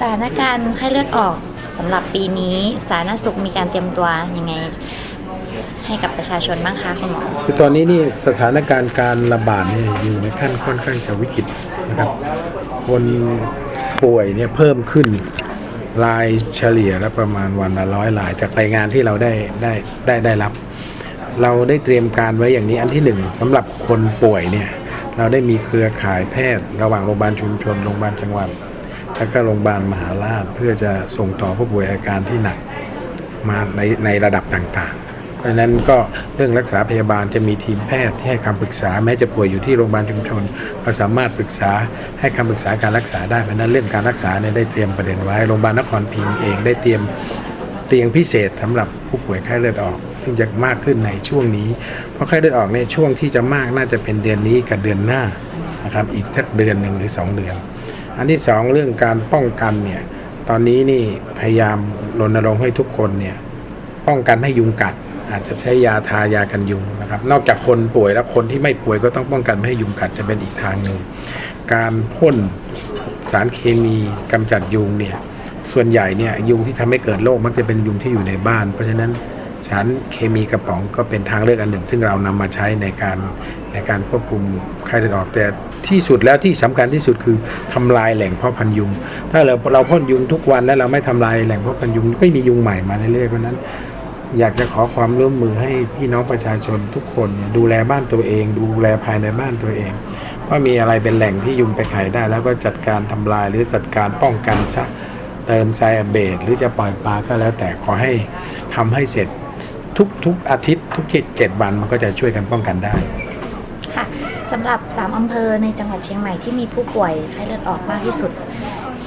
สถานการณ์ไข้เลือดออกสำหรับปีนี้สาธารณสุขมีการเตรียมตัวยังไง ให้กับประชาชนบ้างคะคุณหมอ คือตอนนี้นี่สถานการณ์การระบาดเนี่ยอยู่ในขั้นค่อนข้างจะวิกฤตนะครับ คนป่วยเนี่ยเพิ่มขึ้นรายเฉลี่ยแล้วประมาณวันละร้อยรายจากรายงานที่เราได้ได้ได้ได้รับ เราได้เตรียมการไว้อย่างนี้อันที่หนึ่งสำหรับคนป่วยเนี่ยเราได้มีเครือข่ายแพทย์ระหว่างโรงพยาบาลชุมชนโรงพยาบาลจังหวัด และก็โรงพยาบาลมหาราชเพื่อจะส่งต่อผู้ป่วยอาการที่หนักมาในในระดับต่างๆ เพราะฉะนั้นก็เรื่องรักษาพยาบาลจะมีทีมแพทย์ที่ให้คำปรึกษาแม้จะป่วยอยู่ที่โรงพยาบาลชุมชน ก็สามารถปรึกษาให้คำปรึกษาการรักษาได้เพราะนั้นเรื่องการรักษาเนี่ยได้เตรียมประเด็นไว้โรงพยาบาลนครพิงเองได้เตรียมเตียงพิเศษสำหรับผู้ป่วยไข้เลือดออกซึ่งจะมากขึ้นในช่วงนี้ เพราะไข้เลือดออกในช่วงที่จะมากน่าจะเป็นเดือนนี้กับเดือนหน้านะครับอีกสักเดือนหนึ่งหรือสองเดือน อันที่สองเรื่องการป้องกันเนี่ยตอนนี้นี่พยายามรณรงค์ให้ทุกคนเนี่ยป้องกันให้ยุงกัด อาจจะใช้ยาทายากันยุงนะครับนอกจากคนป่วยแล้วคนที่ไม่ป่วยก็ต้องป้องกันไม่ให้ยุงกัดจะเป็นอีกทางหนึ่งการพ่นสารเคมีกำจัดยุงเนี่ยส่วนใหญ่เนี่ยยุงที่ทำให้เกิดโรคมักจะเป็นยุงที่อยู่ในบ้าน เพราะฉะนั้น สารเคมีกระป๋องก็เป็นทางเลือกอันหนึ่ง ซึ่งเรานำมาใช้ในการในการควบคุมไข้เลือดออกแต่ที่สุดแล้วที่สำคัญที่สุดคือทำลายแหล่งเพาะพันยุง ถ้าเราเราพ่นยุงทุกวันแล้วเราไม่ทำลายแหล่งเพาะพันยุงก็มียุงใหม่มาเรื่อยๆเพราะนั้น อยากจะขอความร่วมมือให้พี่น้องประชาชนทุกคนดูแลบ้านตัวเอง ดูแลภายในบ้านตัวเองว่ามีอะไรเป็นแหล่งที่ยุงไปไข่ได้ แล้วก็จัดการทำลายหรือจัดการป้องกันชะเติมไซอเบตหรือจะปล่อยปลาก็แล้วแต่ขอให้ทำให้เสร็จ ทุกทุกอาทิตย์ทุกเจ็ดเจ็ดวันมันก็จะช่วยกันป้องกันได้ค่ะสำหรับ 3 อำเภอในจังหวัดเชียงใหม่ที่มีผู้ป่วยไข้เลือดออกมากที่สุด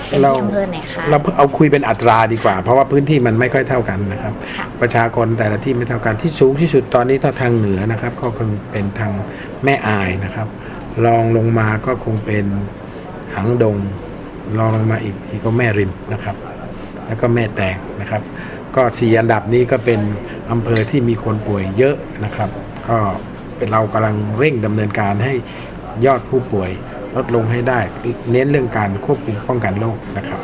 เป็นเราที่อำเภอไหนคะเราเอาคุยเป็นอัตราดีกว่า เพราะว่าพื้นที่มันไม่ค่อยเท่ากันนะครับ ค่ะ ประชากรแต่ละที่ไม่เท่ากันที่สูงที่สุดตอนนี้ถ้าทางเหนือนะครับ ก็คงเป็นทางแม่อายนะครับรองลงมาก็คงเป็นหางดงรองลงมาอีกอีกก็แม่ริมนะครับ แล้วก็แม่แตงนะครับ ก็สี่อันดับนี้ก็เป็นอำเภอที่มีคนป่วยเยอะนะครับ ก็เป็นเรากำลังเร่งดำเนินการให้ยอดผู้ป่วยลดลงให้ได้ เน้นเรื่องการควบคุมป้องกันโรคนะครับ